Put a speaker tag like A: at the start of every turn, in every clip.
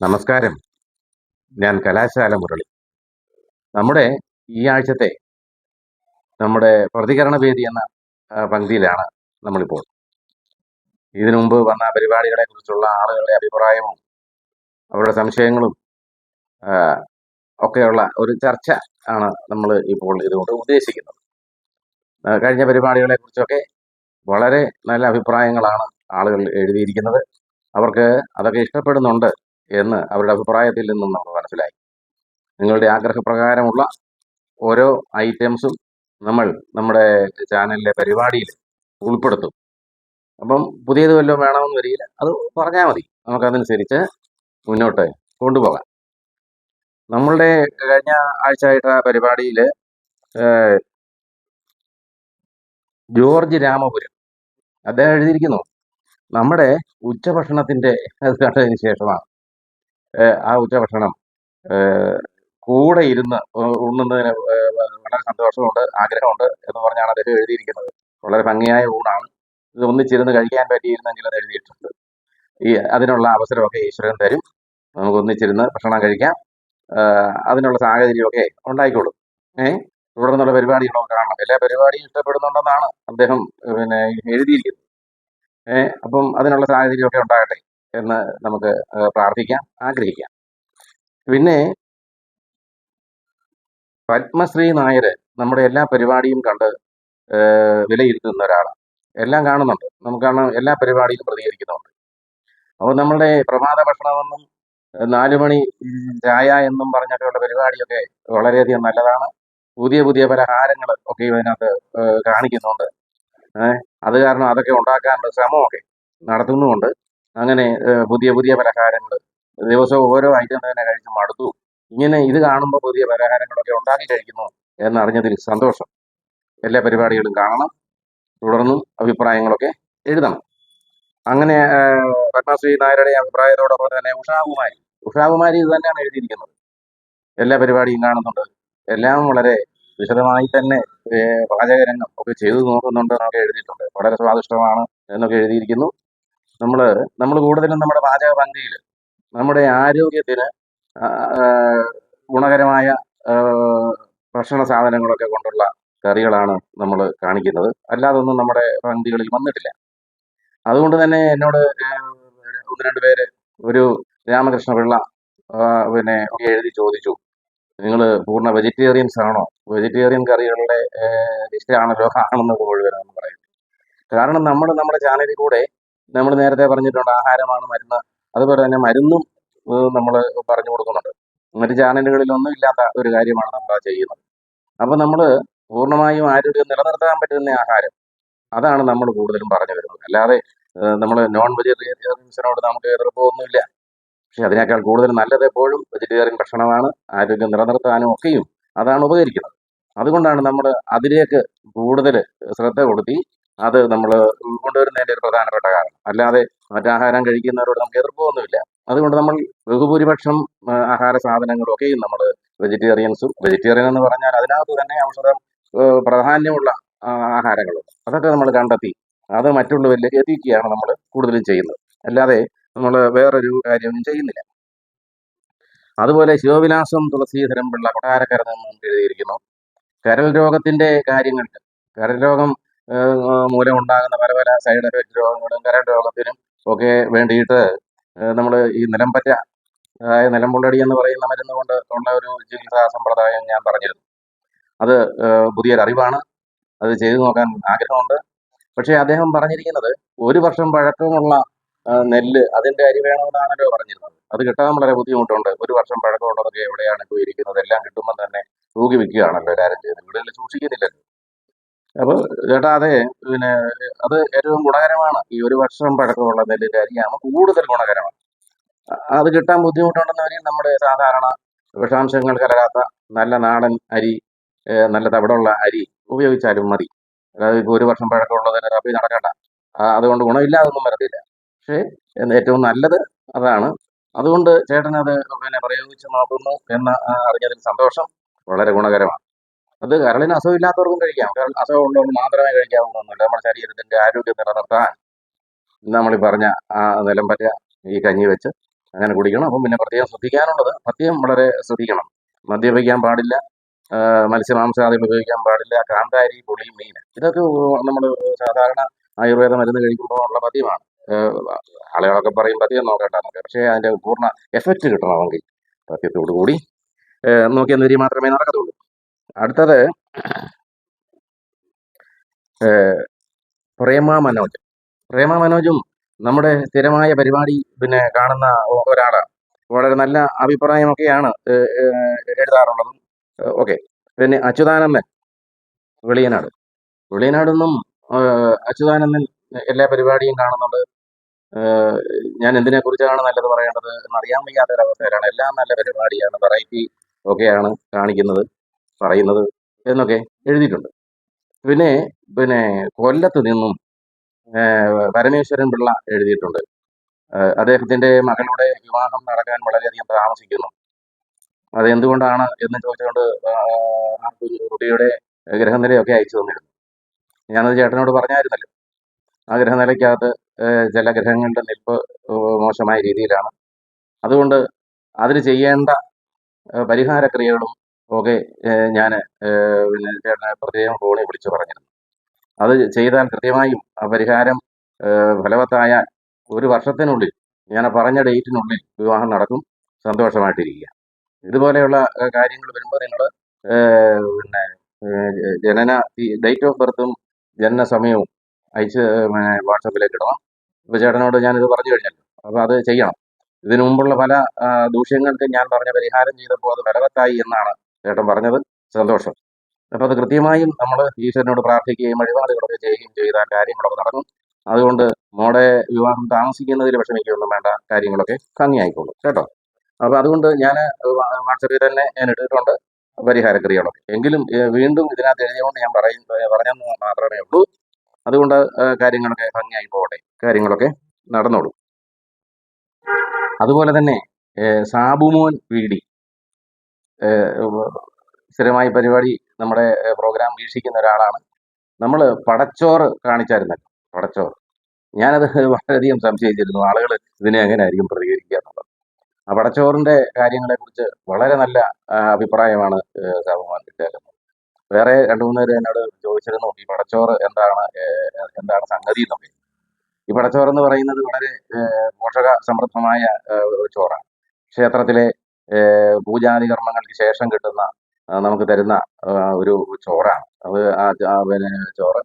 A: നമസ്കാരം. ഞാൻ കലാശാല മുരളി. നമ്മുടെ ഈ ആഴ്ചത്തെ നമ്മുടെ പ്രതികരണ വേദി എന്ന പങ്ക്തിയിലാണ് നമ്മളിപ്പോൾ. ഇതിനു മുമ്പ് വന്ന പരിപാടികളെ കുറിച്ചുള്ള ആളുകളുടെ അഭിപ്രായവും അവരുടെ സംശയങ്ങളും ഒക്കെയുള്ള ഒരു ചർച്ച ആണ് നമ്മൾ ഇപ്പോൾ ഇതുകൊണ്ട് ഉദ്ദേശിക്കുന്നത്. കഴിഞ്ഞ പരിപാടികളെ കുറിച്ചൊക്കെ വളരെ നല്ല അഭിപ്രായങ്ങളാണ് ആളുകൾ എഴുതിയിരിക്കുന്നത്. അവർക്ക് അതൊക്കെ ഇഷ്ടപ്പെടുന്നുണ്ട്. എന്ന് അവരുടെ അഭിപ്രായത്തിൽ നിന്നും നമുക്ക് മനസ്സിലായി. നിങ്ങളുടെ ആഗ്രഹപ്രകാരമുള്ള ഓരോ ഐറ്റംസും നമ്മൾ നമ്മുടെ ചാനലിലെ പരിപാടിയിൽ ഉൾപ്പെടുത്തും. അപ്പം പുതിയത് വല്ലതും വേണമെന്ന് വരികയില്ല അത് പറഞ്ഞാൽ മതി. നമുക്കതനുസരിച്ച് മുന്നോട്ട് കൊണ്ടുപോകാം. നമ്മളുടെ കഴിഞ്ഞ ആഴ്ചയായിട്ട് പരിപാടിയിൽ ജോർജ് രാമപുരം. അദ്ദേഹം എഴുതിയിരിക്കുന്നു നമ്മുടെ ഉച്ചഭക്ഷണത്തിന്റെ അത് കണ്ടതിന് ശേഷമാണ് ആ ഉച്ചഭക്ഷണം കൂടെ ഇരുന്ന് ഉണ്ണുന്നതിന് വളരെ സന്തോഷമുണ്ട് ആഗ്രഹമുണ്ട് എന്ന് പറഞ്ഞാണ് അദ്ദേഹം എഴുതിയിരിക്കുന്നത്. വളരെ ഭംഗിയായ ഊണാണ്. ഇത് ഒന്നിച്ചിരുന്ന് കഴിക്കാൻ പറ്റിയിരുന്നെങ്കിൽ അത് എഴുതിയിട്ടുണ്ട്. ഈ അതിനുള്ള അവസരമൊക്കെ ഈശ്വരൻ തരും. നമുക്ക് ഒന്നിച്ചിരുന്ന് ഭക്ഷണം കഴിക്കാം. അതിനുള്ള സാഹചര്യമൊക്കെ ഉണ്ടായിക്കോളും. ഏഹ് തുടർന്നുള്ള പരിപാടികളൊക്കെ കാണണം. എല്ലാ പരിപാടിയും ഇഷ്ടപ്പെടുന്നുണ്ടെന്നാണ് അദ്ദേഹം പിന്നെ എഴുതിയിരിക്കുന്നത്. ഏഹ് അപ്പം അതിനുള്ള സാഹചര്യമൊക്കെ ഉണ്ടാകട്ടെ. എന്ന് നമുക്ക് പ്രാർത്ഥിക്കാം ആഗ്രഹിക്കാം. പിന്നെ പത്മശ്രീ നായർ നമ്മുടെ എല്ലാ പരിപാടിയും കണ്ട് വിലയിരുത്തുന്ന ഒരാളാണ്. എല്ലാം കാണുന്നുണ്ട്. നമുക്ക് കാണാം എല്ലാ പരിപാടിയിലും പ്രതികരിക്കുന്നുണ്ട്. അപ്പോൾ നമ്മളുടെ പ്രഭാത ഭക്ഷണമെന്നും നാലുമണി ചായ എന്നും പറഞ്ഞൊക്കെയുള്ള പരിപാടിയൊക്കെ വളരെയധികം നല്ലതാണ്. പുതിയ പുതിയ പലഹാരങ്ങൾ ഒക്കെ ഇതിനകത്ത് കാണിക്കുന്നുണ്ട്. അത് കാരണം അതൊക്കെ ഉണ്ടാക്കാനുള്ള ശ്രമമൊക്കെ നടത്തുന്നുമുണ്ട്. അങ്ങനെ പുതിയ പുതിയ പലഹാരങ്ങൾ ദിവസവും ഓരോ ഐറ്റം തന്നെ കഴിച്ച് മടുത്തു. ഇങ്ങനെ ഇത് കാണുമ്പോൾ പുതിയ പലഹാരങ്ങളൊക്കെ ഉണ്ടാക്കി കഴിക്കുന്നു എന്നറിഞ്ഞതിൽ സന്തോഷം. എല്ലാ പരിപാടികളും കാണണം. തുടർന്നും അഭിപ്രായങ്ങളൊക്കെ എഴുതണം. അങ്ങനെ പത്മശ്രീ നായരുടെ അഭിപ്രായത്തോടൊപ്പം തന്നെ ഉഷാകുമാരി. ഉഷാകുമാരി ഇത് തന്നെയാണ് എഴുതിയിരിക്കുന്നത്. എല്ലാ പരിപാടിയും കാണുന്നുണ്ട്. എല്ലാം വളരെ വിശദമായി തന്നെ പാചകരംഗം ഒക്കെ ചെയ്തു നോക്കുന്നുണ്ട് എന്നൊക്കെ എഴുതിയിട്ടുണ്ട്. വളരെ സ്വാദിഷ്ടമാണ് എന്നൊക്കെ എഴുതിയിരിക്കുന്നു. നമ്മൾ നമ്മൾ കൂടുതലും നമ്മുടെ പാചക പന്തിയിൽ നമ്മുടെ ആരോഗ്യത്തിന് ഗുണകരമായ ഭക്ഷണ സാധനങ്ങളൊക്കെ കൊണ്ടുള്ള കറികളാണ് നമ്മൾ കാണിക്കുന്നത്. അല്ലാതെ ഒന്നും നമ്മുടെ പന്തികളിൽ വന്നിട്ടില്ല. അതുകൊണ്ട് തന്നെ എന്നോട് ഒന്ന് രണ്ട് പേര് ഒരു രാമകൃഷ്ണ പിള്ള പിന്നെ എഴുതി ചോദിച്ചു നിങ്ങൾ പൂർണ വെജിറ്റേറിയൻസ് ആണോ? വെജിറ്റേറിയൻ കറികളുടെ ലിസ്റ്റാണല്ലോ ആണെന്നത് പോലും പറയുന്നത് കാരണം നമ്മൾ നമ്മുടെ ചാനലിൽ കൂടെ നമ്മൾ നേരത്തെ പറഞ്ഞിട്ടുണ്ട് ആഹാരമാണ് മരുന്ന്. അതുപോലെ തന്നെ മരുന്നും നമ്മൾ പറഞ്ഞു കൊടുക്കുന്നുണ്ട്. മറ്റ് ചാനലുകളിലൊന്നും ഇല്ലാത്ത ഒരു കാര്യമാണ് നമ്മൾ ചെയ്യുന്നത്. അപ്പൊ നമ്മൾ പൂർണമായും ആരോഗ്യം നിലനിർത്താൻ പറ്റുന്ന ആഹാരം അതാണ് നമ്മൾ കൂടുതലും പറഞ്ഞു വരുന്നത്. അല്ലാതെ നമ്മൾ നോൺ വെജിറ്റേറിയൻസിനോട് നമുക്ക് എതിർപ്പൊന്നുമില്ല. പക്ഷെ അതിനേക്കാൾ കൂടുതൽ നല്ലത് എപ്പോഴും വെജിറ്റേറിയൻ ഭക്ഷണമാണ്. ആരോഗ്യം നിലനിർത്താനും ഒക്കെയും അതാണ് ഉപകരിക്കുന്നത്. അതുകൊണ്ടാണ് നമ്മൾ അതിലേക്ക് കൂടുതൽ ശ്രദ്ധ കൊടുത്തി അത് നമ്മൾ കൊണ്ടുവരുന്നതിന്റെ ഒരു പ്രധാനപ്പെട്ട കാരണം. അല്ലാതെ മറ്റാഹാരം കഴിക്കുന്നവരോട് നമുക്ക് എതിർപ്പൊന്നുമില്ല. അതുകൊണ്ട് നമ്മൾ ബഹുഭൂരിപക്ഷം ആഹാര സാധനങ്ങളും ഒക്കെയും നമ്മൾ വെജിറ്റേറിയൻസും വെജിറ്റേറിയൻ എന്ന് പറഞ്ഞാൽ അതിനകത്ത് തന്നെ ഔഷധം പ്രാധാന്യമുള്ള ആഹാരങ്ങളുണ്ട് അതൊക്കെ നമ്മൾ കണ്ടെത്തി. അത് മറ്റുള്ളവരിലേക്ക് എത്തിക്കുകയാണ് നമ്മൾ കൂടുതലും ചെയ്യുന്നത്. അല്ലാതെ നമ്മൾ വേറൊരു കാര്യമൊന്നും ചെയ്യുന്നില്ല. അതുപോലെ ശിവവിലാസം തുളസീധരം പിള്ള കൊട്ടാരക്കര എഴുതിയിരിക്കുന്നു. കരൽ രോഗത്തിന്റെ കാര്യങ്ങൾക്ക് കരൽ രോഗം മൂലം ഉണ്ടാകുന്ന പല പല സൈഡ് എഫക്ട് രോഗങ്ങളും കരണ്ട് രോഗത്തിനും ഒക്കെ വേണ്ടിയിട്ട് നമ്മൾ ഈ നിലമ്പറ്റ അതായത് നിലമ്പുള്ളടി എന്ന് പറയുന്ന മരുന്ന് കൊണ്ട് ഉള്ള ഒരു ചികിത്സാ സമ്പ്രദായം ഞാൻ പറഞ്ഞിരുന്നു. അത് പുതിയൊരു അറിവാണ്. അത് ചെയ്തു നോക്കാൻ ആഗ്രഹമുണ്ട്. പക്ഷേ അദ്ദേഹം പറഞ്ഞിരിക്കുന്നത് ഒരു വർഷം പഴക്കമുള്ള നെല്ല് അതിന്റെ അരി വേണമെന്നാണല്ലോ പറഞ്ഞിരുന്നത്. അത് കിട്ടാൻ വളരെ ബുദ്ധിമുട്ടുണ്ട്. ഒരു വർഷം പഴക്കമുള്ളതൊക്കെ എവിടെയാണ് ഇപ്പോൾ ഇരിക്കുന്നത് എല്ലാം കിട്ടുമ്പോൾ തന്നെ തൂക്കി വിൽക്കുകയാണല്ലോ എല്ലാവരും ചെയ്യുന്നത് ഇവിടെ സൂക്ഷിക്കുന്നില്ലല്ലോ. അപ്പൊ ചേട്ടാ അതെ പിന്നെ അത് ഏറ്റവും ഗുണകരമാണ്. ഈ ഒരു വർഷം പഴക്കമുള്ള നെല്ലിന്റെ അരിയാണ് കൂടുതൽ ഗുണകരമാണ്. അത് കിട്ടാൻ ബുദ്ധിമുട്ടുണ്ടെന്നവരെയും നമ്മുടെ സാധാരണ വിഷാംശങ്ങൾ കലരാത്ത നല്ല നാടൻ അരി നല്ല തവിടുള്ള അരി ഉപയോഗിച്ചാലും മതി. അതായത് ഇപ്പോൾ ഒരു വർഷം പഴക്കമുള്ളതിന് റബി നടക്കണ്ട. അതുകൊണ്ട് ഗുണമില്ലാതൊന്നും വരത്തില്ല. പക്ഷേ ഏറ്റവും നല്ലത് അതാണ്. അതുകൊണ്ട് ചേട്ടനത് പിന്നെ പ്രയോഗിച്ച് നോക്കുന്നു എന്ന് അറിഞ്ഞതിൽ സന്തോഷം. വളരെ ഗുണകരമാണ്. അത് കരളിന് അസുഖമില്ലാത്തവർക്കും കഴിക്കാം. കരൾ അസുഖമുള്ളവർക്ക് മാത്രമേ കഴിക്കാവുന്നൊന്നുമില്ല. നമ്മുടെ ശരീരത്തിന്റെ ആരോഗ്യം നിലനിർത്താൻ നമ്മൾ പറഞ്ഞ ആ നിലം പറ്റ ഈ കഞ്ഞി വെച്ച് അങ്ങനെ കുടിക്കണം. അപ്പം പിന്നെ പ്രത്യേകം ശ്രദ്ധിക്കാനുള്ളത് മദ്യം വളരെ ശ്രദ്ധിക്കണം. മദ്യപിക്കാൻ പാടില്ല. മത്സ്യമാംസാദികൾ ഉപയോഗിക്കാൻ പാടില്ല. കാന്താരി പുളി മീൻ ഇതൊക്കെ നമ്മൾ സാധാരണ ആയുർവേദ മരുന്ന് കഴിക്കുമ്പോൾ ഉള്ള പതിവാണ് ആളുകളൊക്കെ പറയും പതിയെ നോക്കട്ടെന്നൊക്കെ പക്ഷേ അതിന്റെ പൂർണ എഫക്റ്റ് കിട്ടണമെങ്കിൽ പത്യത്തോടു കൂടി നോക്കിയെന്ന് വരി മാത്രമേ നടക്കത്തുള്ളൂ. അടുത്തത് പ്രേമ മനോജ്. പ്രേമ മനോജും നമ്മുടെ സ്ഥിരമായ പരിപാടി പിന്നെ കാണുന്ന ഒരാളാണ്. വളരെ നല്ല അഭിപ്രായമൊക്കെയാണ് എഴുതാറുള്ളതും. ഓക്കെ. പിന്നെ അച്യുതാനന്ദൻ വെളിയനാട്. വെളിയനാടൊന്നും അച്യുതാനന്ദൻ എല്ലാ പരിപാടിയും കാണുന്നുണ്ട്. ഞാൻ എന്തിനെ കുറിച്ചാണ് നല്ലത് പറയേണ്ടത് എന്നറിയാൻ വയ്യാത്തൊരവസ്ഥയിലാണ്. എല്ലാം നല്ല പരിപാടിയാണ് വെറൈറ്റി ഒക്കെയാണ് കാണിക്കുന്നത്. പറയുന്നത് എന്നൊക്കെ എഴുതിയിട്ടുണ്ട്. പിന്നെ പിന്നെ കൊല്ലത്ത് നിന്നും പരമേശ്വരൻ പിള്ള എഴുതിയിട്ടുണ്ട്. അദ്ദേഹത്തിന്റെ മകളുടെ വിവാഹം നടക്കാൻ വളരെയധികം താമസിക്കുന്നു. അതെന്തുകൊണ്ടാണ് എന്ന് ചോദിച്ചുകൊണ്ട് ആ കുട്ടിയുടെ ഗ്രഹനിലയൊക്കെ അയച്ചു തന്നിരുന്നു. ഞാനത് ചേട്ടനോട് പറഞ്ഞായിരുന്നല്ലോ. ആ ഗ്രഹനിലയ്ക്കകത്ത് ചില ഗ്രഹങ്ങളുടെ നിൽപ്പ് മോശമായ രീതിയിലാണ്. അതുകൊണ്ട് അതിന് ചെയ്യേണ്ട പരിഹാരക്രിയകളും ഒക്കെ ഞാൻ പിന്നെ ചേട്ടനെ പ്രത്യേകം ഫോണിൽ വിളിച്ചു പറഞ്ഞിരുന്നു. അത് ചെയ്താൽ കൃത്യമായും ആ പരിഹാരം ഫലവത്തായ ഫലവത്തായാൽ ഒരു വർഷത്തിനുള്ളിൽ ഞാൻ പറഞ്ഞ ഡേറ്റിനുള്ളിൽ വിവാഹം നടക്കും സന്തോഷമായിട്ടിരിക്കുക. ഇതുപോലെയുള്ള കാര്യങ്ങൾ വരുമ്പോൾ നിങ്ങൾ പിന്നെ ജനന ഡേറ്റ് ഓഫ് ബർത്തും ജനന സമയവും അയച്ച് വാട്സപ്പിലേക്ക് ഇടണം. ഇപ്പോൾ ചേട്ടനോട് ഞാനിത് പറഞ്ഞു കഴിഞ്ഞല്ലോ. അപ്പോൾ അത് ചെയ്യണം. ഇതിനു മുമ്പുള്ള പല ദൂഷ്യങ്ങൾക്ക് ഞാൻ പറഞ്ഞ പരിഹാരം ചെയ്തപ്പോൾ അത് ഫലവത്തായി എന്നാണ് ചേട്ടൻ പറഞ്ഞത്. സന്തോഷം. അപ്പോൾ അത് കൃത്യമായും നമ്മൾ ഈശ്വരനോട് പ്രാർത്ഥിക്കുകയും വഴിപാടുകളൊക്കെ ചെയ്യുകയും ചെയ്ത കാര്യങ്ങളൊക്കെ നടക്കും അതുകൊണ്ട് മോടെ വിവാഹം താമസിക്കുന്നതിൽ വിഷമിക്കൊന്നും വേണ്ട. കാര്യങ്ങളൊക്കെ ഭംഗിയായിക്കോളും. കേട്ടോ? അപ്പോൾ അതുകൊണ്ട് ഞാൻ വാട്സപ്പിൽ തന്നെ ഞാൻ ഇട്ടിട്ടുണ്ട് പരിഹാരക്രിയകളൊക്കെ. എങ്കിലും വീണ്ടും ഇതിനകത്ത് എഴുതിയതുകൊണ്ട് ഞാൻ പറയും പറഞ്ഞെന്ന് മാത്രമേ ഉള്ളൂ. അതുകൊണ്ട് കാര്യങ്ങളൊക്കെ ഭംഗിയായി പോകട്ടെ. കാര്യങ്ങളൊക്കെ നടന്നോളൂ. അതുപോലെ തന്നെ സാബുമോൻ വീടി സ്ഥിരമായി പരിപാടി നമ്മുടെ പ്രോഗ്രാം വീക്ഷിക്കുന്ന ഒരാളാണ്. നമ്മൾ പടച്ചോറ് കാണിച്ചായിരുന്നല്ലോ പടച്ചോറ്. ഞാനത് വളരെയധികം സംശയിച്ചിരുന്നു ആളുകൾ ഇതിനെ എങ്ങനെയായിരിക്കും പ്രതികരിക്കുക എന്നുള്ളത്. ആ പടച്ചോറിന്റെ കാര്യങ്ങളെക്കുറിച്ച് വളരെ നല്ല അഭിപ്രായമാണ് സാബുമാൻ കിട്ടിയേക്കുന്നത് വേറെ രണ്ടു മൂന്ന് പേര് എന്നോട് ചോദിച്ചിരുന്നു ഈ പടച്ചോറ് എന്താണ് എന്താണ് സംഗതി എന്നൊക്കെ? ഈ പടച്ചോറ് എന്ന് പറയുന്നത് വളരെ പോഷക സമൃദ്ധമായ ചോറാണ്. ക്ഷേത്രത്തിലെ പൂജാതി കർമ്മങ്ങൾക്ക് ശേഷം കിട്ടുന്ന നമുക്ക് തരുന്ന ഒരു ചോറാണ്. അത് ആ പിന്നെ ചോറ്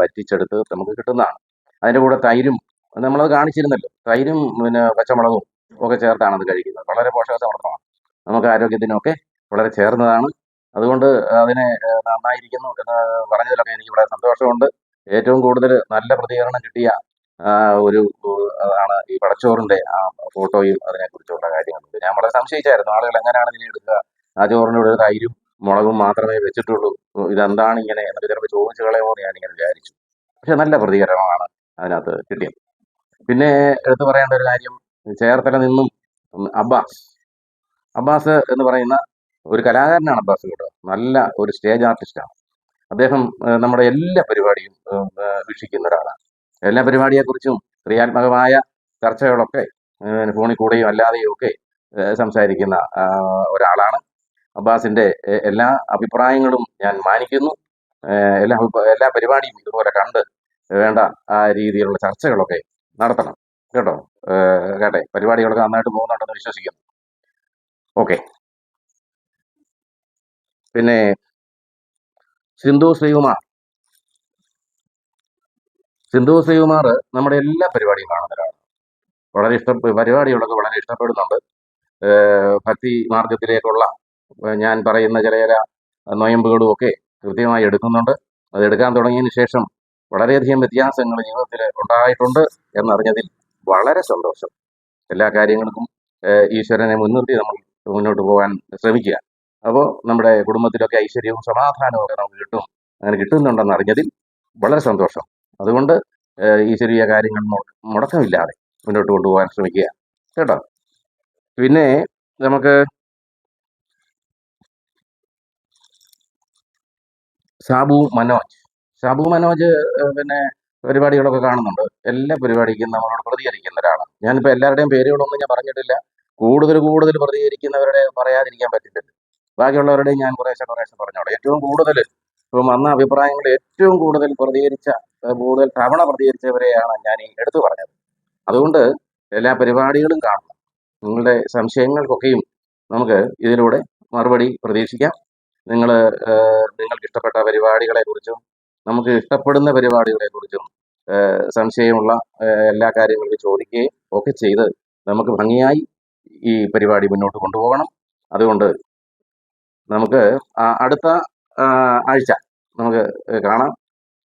A: വറ്റിച്ചെടുത്ത് നമുക്ക് കിട്ടുന്നതാണ്. അതിന്റെ കൂടെ തൈരും നമ്മളത് കാണിച്ചിരുന്നല്ലോ. തൈരും പിന്നെ പച്ചമുളകും ഒക്കെ ചേർത്താണ് അത് കഴിക്കുന്നത്. വളരെ പോഷക സമർത്ഥമാണ് നമുക്ക് ആരോഗ്യത്തിനൊക്കെ വളരെ ചേർന്നതാണ്. അതുകൊണ്ട് അതിനെ നന്നായിരിക്കുന്നു എന്ന് പറഞ്ഞതിലൊക്കെ എനിക്ക് വളരെ സന്തോഷമുണ്ട്. ഏറ്റവും കൂടുതൽ നല്ല പ്രതികരണം കിട്ടിയ ഒരു അതാണ് ഈ പടച്ചോറിന്റെ ആ ഫോട്ടോയും അതിനെക്കുറിച്ചുള്ള കാര്യങ്ങളും ഞാൻ വളരെ സംശയിച്ചായിരുന്നു ആളുകൾ എങ്ങനെയാണ് ഇതിനെ എടുക്കുക? ആ ചോറിന്റെ കൂടെ ഒരു തൈരും മുളകും മാത്രമേ വെച്ചിട്ടുള്ളൂ. ഇതെന്താണ് ഇങ്ങനെ എന്നൊക്കെ ചിലപ്പോൾ ചോദിച്ചു കളയുമോ ഞാൻ ഇങ്ങനെ വിചാരിച്ചു. പക്ഷെ നല്ല പ്രതികരണമാണ് അതിനകത്ത് കിട്ടിയത്. പിന്നെ എടുത്തു പറയേണ്ട ഒരു കാര്യം ചേർത്തല നിന്നും അബ്ബാസ്. അബ്ബാസ് എന്ന് പറയുന്ന ഒരു കലാകാരനാണ് അബ്ബാസ് കേട്ടോ നല്ല ഒരു സ്റ്റേജ് ആർട്ടിസ്റ്റാണ്. അദ്ദേഹം നമ്മുടെ എല്ലാ പരിപാടിയും വീക്ഷിക്കുന്ന ഒരാളാണ്. എല്ലാ പരിപാടിയെക്കുറിച്ചും ക്രിയാത്മകമായ ചർച്ചകളൊക്കെ ഫോണിൽ കൂടെയും അല്ലാതെയും ഒക്കെ സംസാരിക്കുന്ന ഒരാളാണ്. അബ്ബാസിന്റെ എല്ലാ അഭിപ്രായങ്ങളും ഞാൻ മാനിക്കുന്നു. എല്ലാ എല്ലാ പരിപാടിയും ഇതുപോലെ കണ്ട് വേണ്ട ആ രീതിയിലുള്ള ചർച്ചകളൊക്കെ നടത്തണം. കേട്ടോ? കേട്ടെ? പരിപാടികളൊക്കെ നന്നായിട്ട് പോകുന്നുണ്ടെന്ന് വിശ്വസിക്കുന്നു. ഓക്കെ. പിന്നെ സിന്ധു ശ്രീകുമാർ സിന്ധു ശ്രീകുമാർ നമ്മുടെ എല്ലാ പരിപാടിയും കാണുന്ന ഒരാളാണ് വളരെ ഇഷ്ടം പരിപാടികളൊക്കെ വളരെ ഇഷ്ടപ്പെടുന്നുണ്ട്. ഭക്തി മാർഗത്തിലേക്കുള്ള ഞാൻ പറയുന്ന ചില ചില നൊയമ്പുകളും ഒക്കെ കൃത്യമായി എടുക്കുന്നുണ്ട്. അത് എടുക്കാൻ തുടങ്ങിയതിന് ശേഷം വളരെയധികം വ്യത്യാസങ്ങൾ ജീവിതത്തിൽ ഉണ്ടായിട്ടുണ്ട് എന്നറിഞ്ഞതിൽ വളരെ സന്തോഷം. എല്ലാ കാര്യങ്ങൾക്കും ഈശ്വരനെ മുൻനിർത്തി നമ്മൾ മുന്നോട്ട് പോകാൻ ശ്രമിക്കുക. അപ്പോൾ നമ്മുടെ കുടുംബത്തിലൊക്കെ ഐശ്വര്യവും സമാധാനവും ഒക്കെ നമുക്ക് കിട്ടും. അങ്ങനെ കിട്ടുന്നുണ്ടെന്ന് അറിഞ്ഞതിൽ വളരെ സന്തോഷം. അതുകൊണ്ട് ഈ ചെറിയ കാര്യങ്ങൾ മുടക്കമില്ലാതെ മുന്നോട്ട് കൊണ്ടുപോകാൻ ശ്രമിക്കുക. കേട്ടോ? പിന്നെ നമുക്ക് സാബു മനോജ്. സാബു മനോജ് പിന്നെ പരിപാടികളൊക്കെ കാണുന്നുണ്ട്. എല്ലാ പരിപാടിക്കും നമ്മളോട് പ്രതികരിക്കുന്ന ഒരാളാണ്. ഞാനിപ്പോൾ എല്ലാവരുടെയും പേരുകളൊന്നും ഞാൻ പറഞ്ഞിട്ടില്ല. കൂടുതൽ കൂടുതൽ പ്രതികരിക്കുന്നവരുടെ പറയാതിരിക്കാൻ പറ്റില്ല ബാക്കിയുള്ളവരുടെയും ഞാൻ കുറേശ്ശെ കുറേശ്ശെ പറഞ്ഞോളാം. ഏറ്റവും കൂടുതൽ ഇപ്പം വന്ന അഭിപ്രായങ്ങൾ ഏറ്റവും കൂടുതൽ പ്രതികരിച്ച കൂടുതൽ തവണ പ്രതികരിച്ചവരെയാണ് ഞാൻ ഈ എടുത്തു പറഞ്ഞത്. അതുകൊണ്ട് എല്ലാ പരിപാടികളും കാണണം. നിങ്ങളുടെ സംശയങ്ങൾക്കൊക്കെയും നമുക്ക് ഇതിലൂടെ മറുപടി പ്രതീക്ഷിക്കാം. നിങ്ങൾ നിങ്ങൾക്ക് ഇഷ്ടപ്പെട്ട പരിപാടികളെ കുറിച്ചും നമുക്ക് ഇഷ്ടപ്പെടുന്ന പരിപാടികളെ കുറിച്ചും സംശയമുള്ള എല്ലാ കാര്യങ്ങളും ചോദിക്കുകയും ഒക്കെ ചെയ്ത് നമുക്ക് ഭംഗിയായി ഈ പരിപാടി മുന്നോട്ട് കൊണ്ടുപോകണം. അതുകൊണ്ട് നമുക്ക് അടുത്ത ആഴ്ച നമുക്ക് കാണാം.